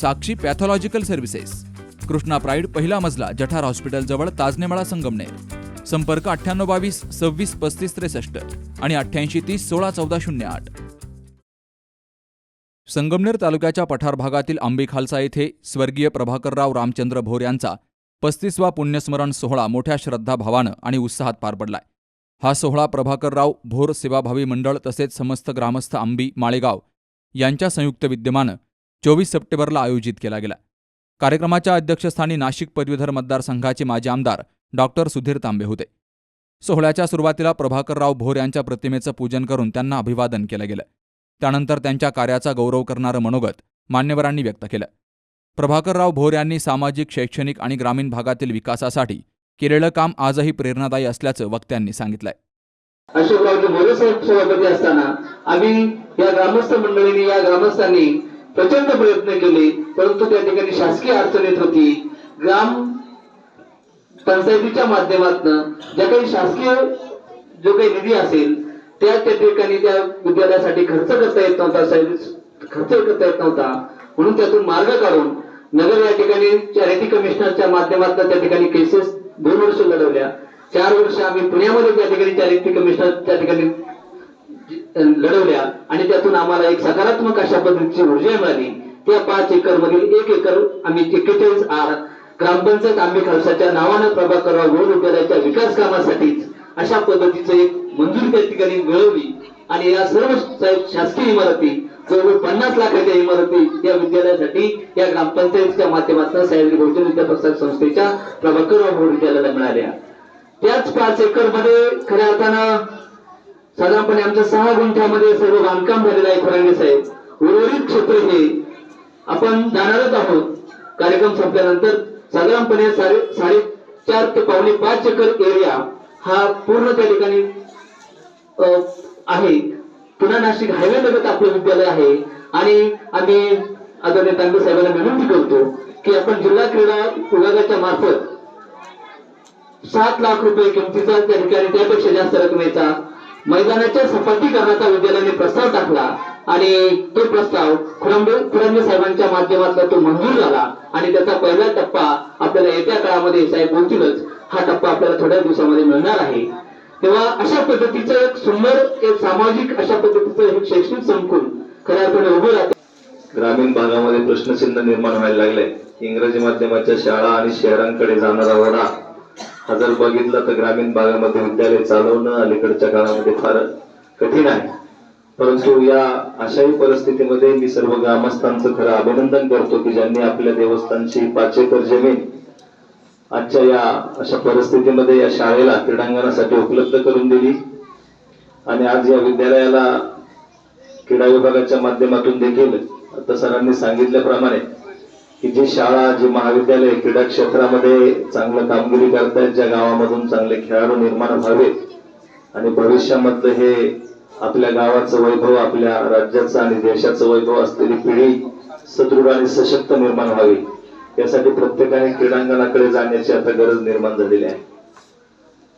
Sakshi pathological services. Krishna pride पहिला मजला जठार hospital जवळ ताजनेमाळा संगमनेर. संपर्क अठ्ठ्याण्णव बावीस सव्वीस पस्तीस त्रेसष्ट आणि अठ्ठ्याऐंशी तीस सोळा चौदा शून्य आठ. संगमनेर तालुक्याच्या पठार भागातील आंबी खालसा येथे स्वर्गीय प्रभाकरराव रामचंद्र भोर यांचा पस्तीसवा पुण्यस्मरण सोहळा मोठ्या श्रद्धाभावानं आणि उत्साहात पार पडलाय. हा सोहळा प्रभाकरराव भोर सेवाभावी मंडळ तसेच समस्त ग्रामस्थ आंबी माळेगाव यांच्या संयुक्त विद्यमानं चोवीस सप्टेंबरला आयोजित केला गेला. कार्यक्रमाच्या अध्यक्षस्थानी नाशिक पदवीधर मतदारसंघाचे माजी आमदार डॉक्टर सुधीर तांबे होते. सोहळ्याच्या सुरुवातीला प्रभाकरराव भोर यांच्या प्रतिमेचं पूजन करून त्यांना अभिवादन केलं गेलं. त्यानंतर त्यांच्या कार्याचा गौरव करणारं मनोगत मान्यवरांनी व्यक्त केलं. प्रभाकरराव भोर यांनी सामाजिक शैक्षणिक आणि ग्रामीण भागातील विकासासाठी केलेलं काम आजही प्रेरणादायी असल्याचं वक्त्यांनी सांगितलंय. अशोकरावचे भोरे साहेब सभापती असताना आम्ही या ग्रामस्थ मंडळींनी या ग्रामस्थांनी प्रचंड प्रयत्न केले परंतु त्या ठिकाणी शासकीय अडचण येत होती. ग्राम पंचायतीच्या माध्यमातून ज्या काही शासकीय जो काही निधी असेल त्या त्या ठिकाणी त्या विद्यालयासाठी खर्च करता येत नव्हता खर्च करता येत नव्हता. म्हणून त्यातून मार्ग काढून नगर या ठिकाणी चॅरिटी कमिशनरच्या माध्यमातून त्या ठिकाणी केसेस दोन वर्ष लढवल्या. चार वर्ष आम्ही पुण्यामध्ये त्या ठिकाणी चॅरिटी कमिशनर त्या ठिकाणी लढवल्या आणि त्यातून आम्हाला एक सकारात्मक अशा पद्धतीची ऊर्जा मिळाली. त्या पाच एकर मधील एक एकर आम्ही एकेचाळीस आर ग्रामपंचायत आंबे खालसाच्या नावानं प्रभाकरराव गोड विद्यालयाच्या विकास कामासाठीच अशा पद्धतीचं एक मंजुरी त्या ठिकाणी मिळवली. आणि या सर्व शासकीय इमारती जवळजवळ पन्नास लाखाच्या इमारती या विद्यालयासाठी या ग्रामपंचायतीच्या माध्यमातून सह्याद्री बहुजन विद्याप्रसार संस्थेच्या प्रभाकर विद्यालयाला मिळाल्या. त्याच पाच एकरमध्ये खऱ्या अर्थानं साधारणपणे आमच्या सहा गुंठ्यामध्ये सर्व बांधकाम झालेलं आहे फरांगे साहेब. उर्वरित क्षेत्र हे आपण जाणारच आहोत. कार्यक्रम संपल्यानंतर साधारणपणे साडे साडेचार ते पावणे पाच एकर एरिया हा पूर्ण त्या ठिकाणी आहे. पुन्हा नाशिक हायवे लगत आपलं विद्यालय आहे. आणि आम्ही आदरणीय तांबे साहेबांना विनंती करतो की आपण जिल्हा क्रीडा विभागाच्या मार्फत सात लाख रुपये किमतीचा त्या ठिकाणी त्यापेक्षा जास्त रकमेचा मैदानाच्या सपाटीकरणाचा विद्यालयाने प्रस्ताव टाकला आणि तो प्रस्ताव खुरंबे खुरंबे साहेबांच्या माध्यमातून तो मंजूर झाला आणि त्याचा पहिला टप्पा आपल्याला येत्या काळामध्ये साहेब बोलतीलच हा टप्पा आपल्याला थोड्या दिवसामध्ये मिळणार आहे. तेव्हा अशा पद्धतीचं एक सुंदर एक सामाजिक अशा पद्धतीचं एक शैक्षणिक संकुल खऱ्या अर्थाने उभं राहते. ग्रामीण भागामध्ये प्रश्नचिन्ह निर्माण व्हायला लागले इंग्रजी माध्यमाच्या शाळा आणि शहरांकडे जाणारा वडा हा जर बघितलं तर ग्रामीण भागामध्ये विद्यालय चालवणं अलीकडच्या काळामध्ये फार कठीण आहे. परंतु या अशाही परिस्थितीमध्ये मी सर्व ग्रामस्थांचं खरं अभिनंदन करतो की ज्यांनी आपल्या देवस्थानची पाच एकर जमीन आजच्या या अशा परिस्थितीमध्ये या शाळेला क्रीडांगणासाठी उपलब्ध करून दिली. आणि आज या विद्यालयाला क्रीडा विभागाच्या माध्यमातून देखील आता सरांनी सांगितल्याप्रमाणे की जी शाळा जी महाविद्यालय क्रीडा क्षेत्रामध्ये चांगलं कामगिरी करतायत ज्या गावामधून चांगले खेळाडू निर्माण व्हावेत आणि भविष्यामधलं हे आपल्या गावाचं वैभव आपल्या राज्याचं आणि देशाचं वैभव असलेली पिढी सदृढ आणि सशक्त निर्माण व्हावी. यासाठी प्रत्येकाने क्रीडांगणाकडे जाण्याची आता गरज निर्माण झालेली आहे.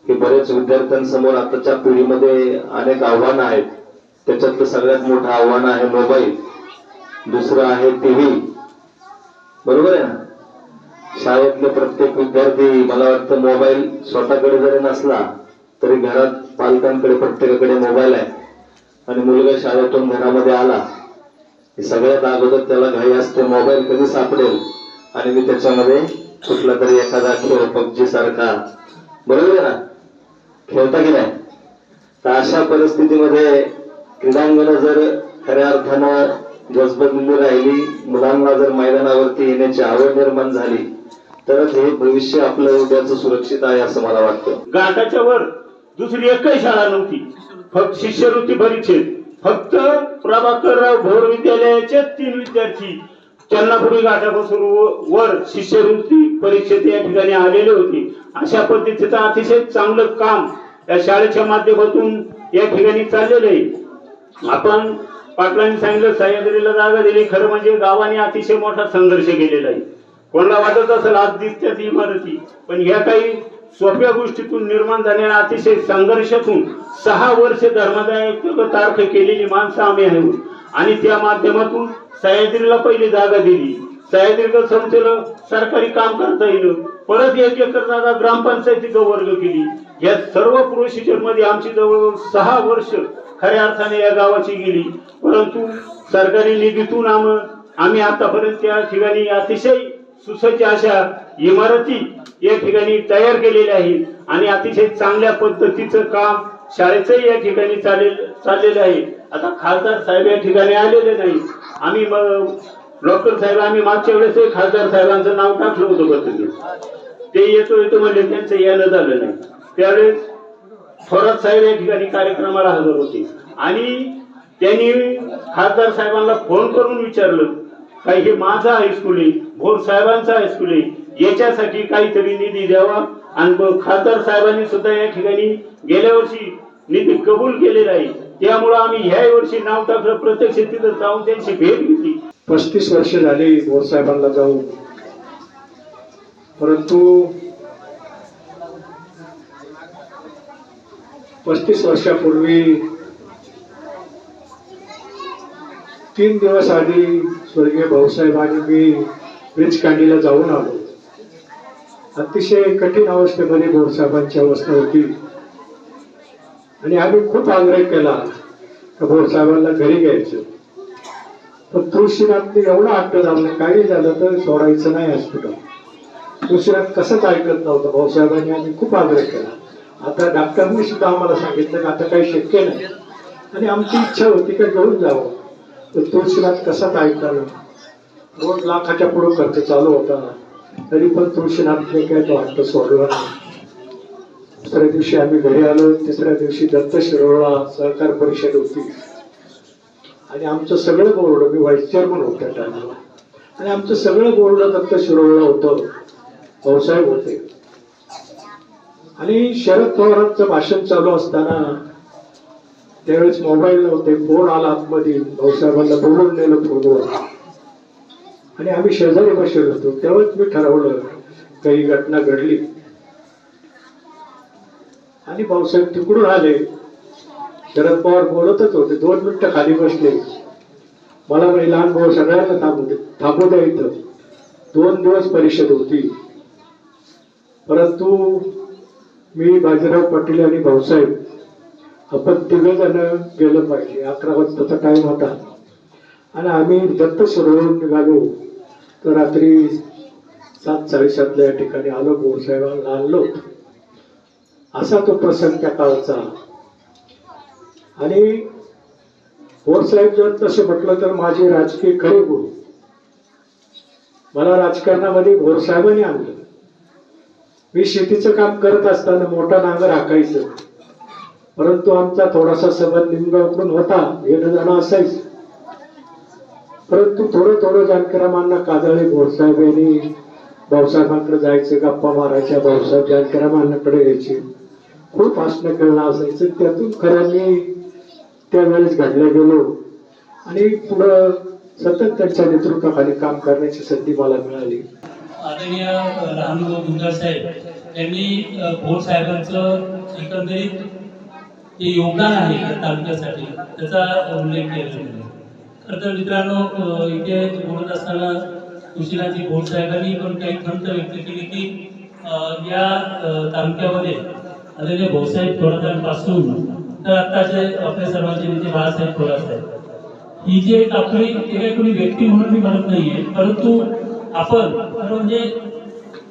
की बरेच विद्यार्थ्यांसमोर आताच्या पिढीमध्ये अनेक आव्हानं आहेत. त्याच्यातलं सगळ्यात मोठं आव्हान आहे मोबाईल. दुसरं आहे टीव्ही. बरोबर आहे ना? शाळेतले प्रत्येक विद्यार्थी मला वाटतं मोबाईल स्वतःकडे जरी नसला तरी घरात पालकांकडे प्रत्येकाकडे मोबाईल आहे. आणि मुलगा शाळेतून घरामध्ये आला सगळ्यात अगोदर त्याला घाई असते मोबाईल कधी सापडेल? आणि मी त्याच्यामध्ये कुठला तरी एखादा खेळ पबजी सारखा बरोबर आहे ना? खेळता की नाही? तर अशा परिस्थितीमध्ये क्रीडांगण जर खऱ्या अर्थानं गजबजली राहिली. मुलांना जर मैदानावरती येण्याची आवड निर्माण झाली तरच हे भविष्य आपलं उद्याचं सुरक्षित आहे असं मला वाटतं. गाठाच्या वर दुसरी एकही शाळा नव्हती. फक्त शिष्यवृत्ती परीक्षेत. फक्त प्रभाकरराव भोर विद्यालयाचे तीन विद्यार्थी. त्यांना पुढे गाठापासून वर शिष्यवृत्ती परीक्षेत या ठिकाणी आलेले होते. अशा पद्धतीचं अतिशय चांगलं काम या शाळेच्या माध्यमातून या ठिकाणी चाललेलं आहे. आपण पाटलांनी सांगितलं सह्याद्रीला जागा दिली. खरं म्हणजे गावाने अतिशय मोठा संघर्ष केलेला आहे. कोणाला वाटत असेल आज दिसत्यात इमारती पण ह्या काही सोप्या गोष्टीतून निर्माण झालेल्या अतिशय संघर्षातून सहा वर्ष धर्मदाय तारख केलेली माणसं आम्ही आहोत आणि त्या माध्यमातून सह्याद्रीला पहिली जागा दिली. सह्याद्रीला संस्थेला सरकारी काम करता येईल. परत एक एकर जागा ग्रामपंचायतीचा वर्ग केली. या सर्व प्रोसिजरमध्ये आमची जवळ सहा वर्ष खऱ्या अर्थाने या गावाची गेली. परंतु सरकारी निधीतून आम्ही आतापर्यंत या ठिकाणी अतिशय सुसज्ज अशा इमारती या ठिकाणी तयार केलेल्या आहेत. आणि अतिशय चांगल्या पद्धतीचं काम शाळेचंही या ठिकाणी चालेल चाललेलं आहे. आता खासदार साहेब या ठिकाणी आलेले नाही. आम्ही डॉक्टर साहेब आम्ही मागच्या वेळेस खासदार साहेबांचं नाव टाकलं होतं पत्रिकेत. ते येतो येतो म्हणजे त्यांचं येणं झालं नाही. त्यावेळेस थोरात साहेब या ठिकाणी कार्यक्रमाला हजर होते. आणि त्यांनी खासदार साहेबांना फोन करून विचारलं काही हे माझं हायस्कूल आहे? भोर साहेबांचं हायस्कूल आहे? याच्यासाठी काहीतरी निधी द्यावा. आणि खासदार साहेबांनी सुद्धा या ठिकाणी गेल्या वर्षी निधी कबूल केलेला आहे. त्यामुळं आम्ही ह्या वर्षी नाव टाकलं प्रत्यक्ष तिथं जाऊन त्यांची भेट घेतली. पस्तीस वर्ष झाली भोर साहेबांना जाऊन. परंतु पस्तीस वर्षापूर्वी तीन दिवस आधी स्वर्गीय भाऊसाहेब आणि मी ब्रिजकांडीला जाऊन आलो. अतिशय कठीण अवस्थेमध्ये भाऊसाहेबांची अवस्था होती आणि आम्ही खूप आग्रह केला का भाऊसाहेबांना घरी घ्यायचं. पण तुळशीनाथने एवढा हट्ट झाला काही झालं तर सोडायचं नाही हॉस्पिटल तुळशीनाथ कसंच ऐकत नव्हतं भाऊसाहेबांनी आम्ही खूप आग्रह केला. आता डॉक्टरने सुद्धा आम्हाला सांगितलं की आता काही शक्य नाही. आणि आमची इच्छा होती का घेऊन जावं. तर तुळशीला कसा काय करणं? दोन लाखाच्या पुढं खर्च चालू होता. तरी पण तुळशीनाथने काय तो हट्ट सोडला नाही. दुसऱ्या दिवशी आम्ही घरी आलो. तिसऱ्या दिवशी दत्त शिरोळा सहकार परिषद होती. आणि आमचं सगळं बोर्ड मी व्हाईस चेअरमन होतो त्या टायमाला आणि आमचं सगळं बोर्ड दत्त शिरोळला होतं. भाऊसाहेब होते. आणि शरद पवारांचं भाषण चालू असताना त्यावेळेस मोबाईल नव्हते फोन आला आतमध्ये. भाऊसाहेबांना बोलून नेलं फोनवर आणि आम्ही शेजारी बसलेलो होतो. तेव्हाच मी ठरवलं काही घटना घडली. आणि भाऊसाहेब तिकडून आले. शरद पवार बोलतच होते. दोन मिनिटं खाली बसले. मला म्हणजे लहान भाऊ सगळ्यांना थांबू दे. थांबू द्या इथं. दोन दिवस परिषद होती. परंतु मी बाजीराव पाटील आणि भाऊसाहेब आपण तिघ जण गेलं पाहिजे. अकरा वाजताचा टाईम होता. आणि आम्ही दत्त सरोवर निघालो. तर रात्री सात साडेसातला या ठिकाणी आलो भाऊसाहेबांना आणलो. असा तो प्रसंग त्या काळाचा. आणि भोरसाहेब जर तसं म्हटलं तर माझे राजकीय खरे गुरु. मला राजकारणामध्ये भोरसाहेबांनी आणलं. मी शेतीचं काम करत असताना मोठा नांगर हाकायचं. परंतु आमचा थोडासा संबंध निमगावकडून होता येणं जाणं असायचं. परंतु थोडं थोडं जानकरामांना काजळे भोरसाहेब यांनी भाऊसाहेबांकडे जायचं गप्पा मारायच्या भाऊसाहेब जानकरामांनाकडे यायचे. खूप हसणं करणं असायचं. त्यातून खऱ्यांनी त्यावेळेस घडल्या गेलो. आणि पुढं सतत त्यांच्या नेतृत्वाखाली काम करण्याची संधी मला मिळाली. आदरणीय लहानभाऊ गुंजार साहेब यांनी भोर साहेबांचं एकंदरीत जे योगदान आहे तालुक्यासाठी त्याचा उल्लेख केला. खरं तर मित्रांनो इथे बोलत असताना सुशिलाजी भोर साहेबांनी पण काही खंत व्यक्त केली की या तालुक्यामध्ये आदरणीय भाऊसाहेब थोरातांपासून तर आत्ताचे आपल्या सर्वांचे नेते बाळासाहेब थोरात साहेब ही जी एक आपली ते काही कोणी व्यक्ती म्हणून मी म्हणत नाहीये परंतु आपण खरं म्हणजे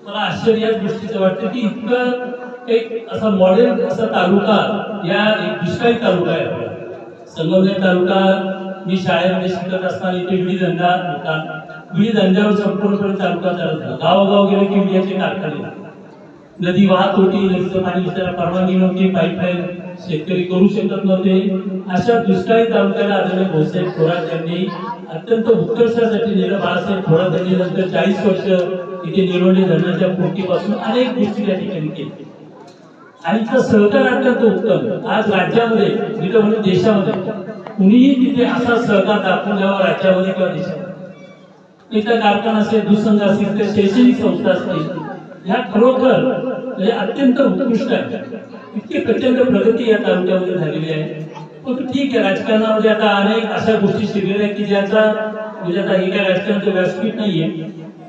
मला आश्चर्य दृष्टीचं गोष्टीचं वाटतं की इतकं एक असा मॉडेल असा तालुका या एक दुष्काळी तालुका आहे आपला. संगमनेर तालुका मी शाळेमध्ये शिकत असताना इथे विडीधंदा होता. विडीधंद्यावर संपूर्णपणे तालुका चालत होता. गावोगाव गेले की विड्याचे कारखाने. नदी वाहत होती नदीचं पाणी विचारायला परवानगी नव्हती पाईपलाईन शेतकरी करू शकत नव्हते. अशा दुष्काळी तालुक्याला आदरणीय भाऊसाहेब थोरात यांनी अत्यंत उत्कर्षासाठी नेलं. बाळासाहेब थोरात यांनी नंतर चाळीस वर्ष इथे निरोणी धरणाच्या पूर्तीपासून अनेक गोष्टी त्या ठिकाणी केल्या. आणि इथं सहकार अत्यंत उत्तम. आज राज्यामध्ये मी तर म्हणतो देशामध्ये कुणीही तिथे असा सहकार दाखवून द्यावा राज्यामध्ये किंवा देशामध्ये. इथं कारखाना असेल दुसंघ असतील तर शैक्षणिक संस्था असतील ह्या खरोखर म्हणजे अत्यंत उत्कृष्ट आहे इतकी प्रचंड प्रगती या तालुक्यामध्ये झालेली आहे. पण ठीक आहे राजकारणामध्ये आता अनेक अशा गोष्टी शिरलेल्या आहेत की ज्याचा म्हणजे आता हे काय राजकारणाचं व्यासपीठ नाहीये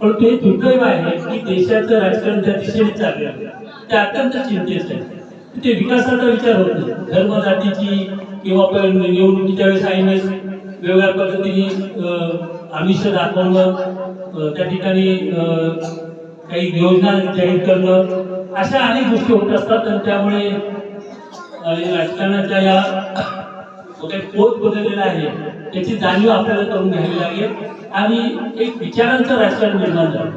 परंतु हे दुर्दैव आहे की देशाचं राजकारण त्या दिशेने चाललं आहे ते अत्यंत चिंतेचं आहे. ते विकासाचा विचार होत नाही. धर्म जातीची किंवा निवडणुकीच्या वेळेस ऐनवेळेस वेगवेगळ्या पद्धतीने आमिष दाखवणं त्या ठिकाणी काही योजना जाहीर करणं अशा अनेक गोष्टी होत असतात आणि त्यामुळे राजकारणाच्या या काही पोत बदललेला आहे त्याची जाणीव आपल्याला करून घ्यावी लागेल. आणि एक विचारांचं राजकारण निर्माण झालं.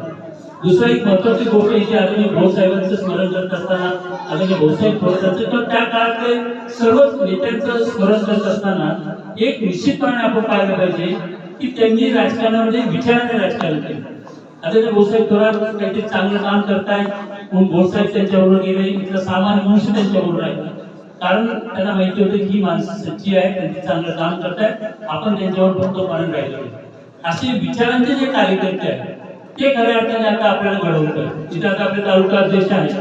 दुसरं एक महत्वाची गोष्ट इथे आदरणीय भाऊसाहेबांचं स्मरण करत असताना आदरणीय भाऊसाहेब थोरातांचं तर त्या काळातले सर्वच नेत्यांचं स्मरण करत असताना एक निश्चितपणे आपण पाहिलं पाहिजे की त्यांनी राजकारणामध्ये विचाराने राजकारण केलं. आदरणीय भाऊसाहेब थोरात काहीतरी चांगलं काम करतायत मग भाऊसाहेब त्यांच्याबरोबर गेले इथलं सामान्य मनुष्य त्यांच्याबरोबर राहिलं. कारण त्यांना माहिती होतं की ही माणसं सच्ची आहेत त्यांची चांगलं काम करतायत आपण त्यांच्यावर बंदोपाने राहिलो. असे विचारांचे जे कार्यकर्ते आहेत ते खऱ्या अर्थाने आता आपल्याला घडवून पाहिजे आता आपले तालुका अध्यक्ष आहेत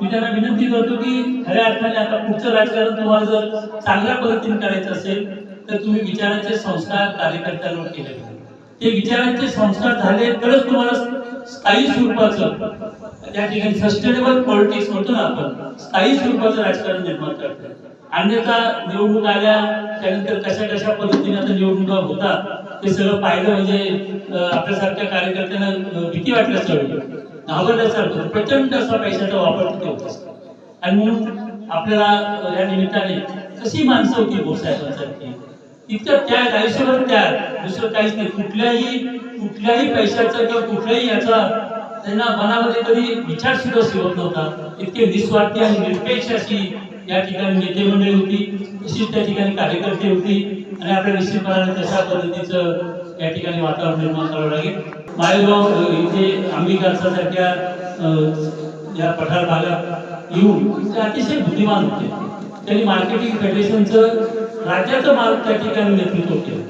मी त्यांना विनंती करतो की खऱ्या अर्थाने आता पुढचं राजकारण तुम्हाला जर चांगल्या पद्धतीने करायचं असेल तर तुम्ही विचारांचे संस्कार कार्यकर्त्यांवर केले पाहिजे. ते विचारांचे संस्कार झाले तरच तुम्हाला स्थायी स्वरूपाचं त्या ठिकाणी सस्टेनेबल पॉलिटिक्स म्हणतो ना आपण स्थायी स्वरूपाचं राजकारण निर्माण करतो अन्यथा निवडणूक आल्या त्यानंतर कशा कशा पद्धतीने आता निवडणुका होतात ते सगळं पाहिलं म्हणजे आपल्यासारख्या कार्यकर्त्यांना अं, भीती वाटल्यासारखं घाबरल्यासारखं प्रचंड असा पैशाचा वापर तिथे होत आणि म्हणून आपल्याला या निमित्ताने कशी माणसं होती हो भोसाहेबांसारखी इतकं त्याग आयुष्यभर त्याग. दुसरं काहीच नाही. कुठल्याही कुठल्याही पैशाचा किंवा कुठल्याही याचा त्यांना मनामध्ये कधी विचार सुद्धा शिवत नव्हता. इतके निस्वार्थी आणि निरपेक्ष अशी या ठिकाणी नेते मंडळी होती तशीच त्या ठिकाणी कार्यकर्ते होती आणि आपल्या निश्चितपणाने तशा पद्धतीचं या ठिकाणी वातावरण निर्माण करावं लागेल. माळेगाव इथे आंबिकासारख्या या पठार भागात येऊन ते अतिशय बुद्धिमान होते. त्यांनी मार्केटिंग फेडरेशनचं राज्याचं माल त्या ठिकाणी नेतृत्व केलं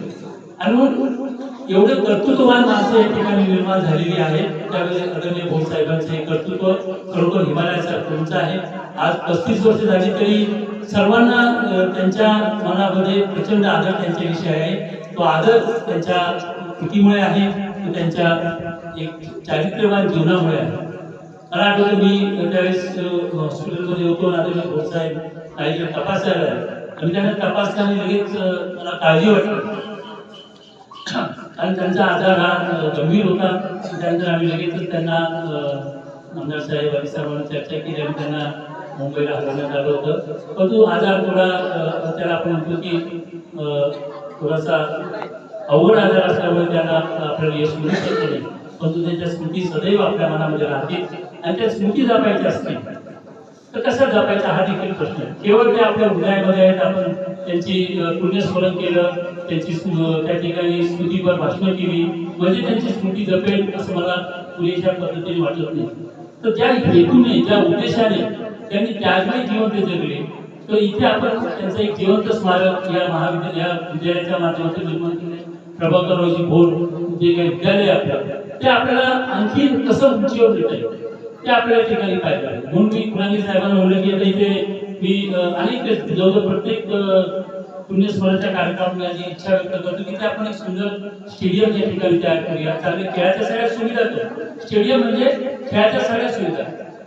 आणि मग एवढे कर्तृत्ववान माणसं या ठिकाणी निर्माण झालेली आहे. त्यावेळी आदरणीय भाऊ साहेबांचं हे कर्तृत्व खरोखर हिमालयासारखं आहे. आज पस्तीस वर्ष झाली तरी सर्वांना त्यांच्या मनामध्ये प्रचंड आदर त्यांच्याविषयी आहे. तो आदर त्यांच्या कृतीमुळे आहे. तो त्यांच्या एक चारित्र्यवान जीवनामुळे आहे. मला आठवतं मी त्यावेळेस हॉस्पिटलमध्ये होतो. आणि आदरणीय साहेब काही तपासायला आले. आणि त्यांना तपासताना लगेच मला काळजी वाटली. आणि त्यांचा आजार हा गंभीर होता. त्यानंतर आम्ही लगेचच त्यांना अ, आमदार साहेब आणि सर्वांना चर्चा केली आणि त्यांना मुंबईला हलवण्यात आलं होतं. परंतु आजार थोडा त्याला आपण म्हणतो की थोडासा अवघड आजार असल्यामुळे त्यांना आपल्याला यश मिळू शकत नाही. परंतु त्यांच्या स्मृती सदैव आपल्या मनामध्ये राहतील आणि त्या स्मृती जपायच्या असतील. तर कसा जपायचा हा देखील प्रश्न आहे. केवळ ते आपल्या हृदयामध्ये आहेत आपण त्यांची पुण्यस्मरण केलं त्यांची त्या ठिकाणी स्मृतीवर भाषण केली म्हणजे त्यांची स्मृती जपेल असं मला पुरेशा पद्धतीने वाटत नाही. तर ज्या हेतूने ज्या उद्देशाने त्यांनी त्यागले जीवन ते जगले तर इथे आपण त्यांचं एक जिवंत स्मारक या महाविद्यालय या विद्यालयाच्या माध्यमातून निर्माण केले प्रभाकररावजी भोर जे काही विद्यालय आपल्या आपलं ते आपल्याला आणखी कसं उंचीवर नेता येईल? ते आपल्या ठिकाणी पाहिजे. म्हणून मी कुणाली साहेबांना म्हणलं की आता इथे मी अनेक जवळ जवळजवळ प्रत्येक पुण्यस्मरणाच्या कार्यक्रमाची इच्छा व्यक्त करतो की ते आपण एक सुंदर स्टेडियम या ठिकाणी तयार करूया. कारण खेळाच्या सगळ्या सुविधा करू स्टेडियम म्हणजे खेळाच्या सगळ्या सुविधा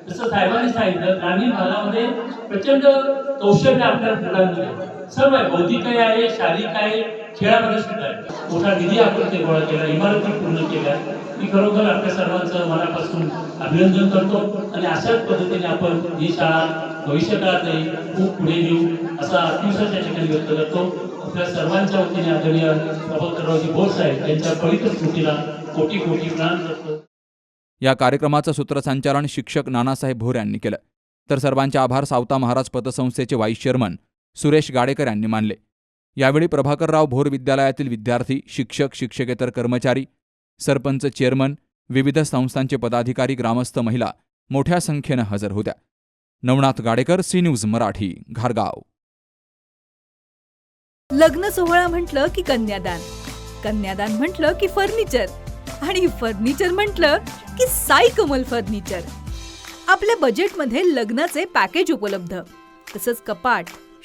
जसं साहेबांनी सांगितलं ग्रामीण भागामध्ये प्रचंड कौशल्य आपल्या मुलांमध्ये सर्व आहे बौद्धिकही आहे शारीरिक आहे खेळामध्ये सुद्धा आहे. मोठा निधी आपण ते गोळा केला इमारती पूर्ण केल्या. मी खरोखर आपल्या सर्वांचं मनापासून अभिनंदन करतो आणि अशाच पद्धतीने आपण ही शाळा भविष्यकाळातही खूप पुढे नेऊ असा आत्मविश्वास या ठिकाणी व्यक्त करतो. आपल्या सर्वांच्या वतीने आदरणीय प्रभाकररावजी बोस साहेब त्यांच्या पवित्र स्मृतीला कोटी कोटी प्रणाम करतो. या कार्यक्रमाचं सूत्रसंचालन शिक्षक नानासाहेब भोर यांनी केलं. तर सर्वांचे आभार सावता महाराज पतसंस्थेचे व्हाईस चेअरमन सुरेश गाडेकर यांनी मानले. यावेळी प्रभाकरराव भोर विद्यालयातील विद्यार्थी शिक्षक शिक्षकेतर कर्मचारी सरपंच चेअरमन विविध संस्थांचे पदाधिकारी ग्रामस्थ महिला मोठ्या संख्येनं हजर होत्या. नवनाथ गाडेकर सी न्यूज मराठी घारगाव. लग्न सोहळा म्हटलं की कन्यादान कन्यादान म्हटलं की फर्निचर आणि फर्निचर म्हटलं की साई कमल फर्निचर. आपल्या बजेटमध्ये लग्नाचे पॅकेज उपलब्ध तसंच कपाट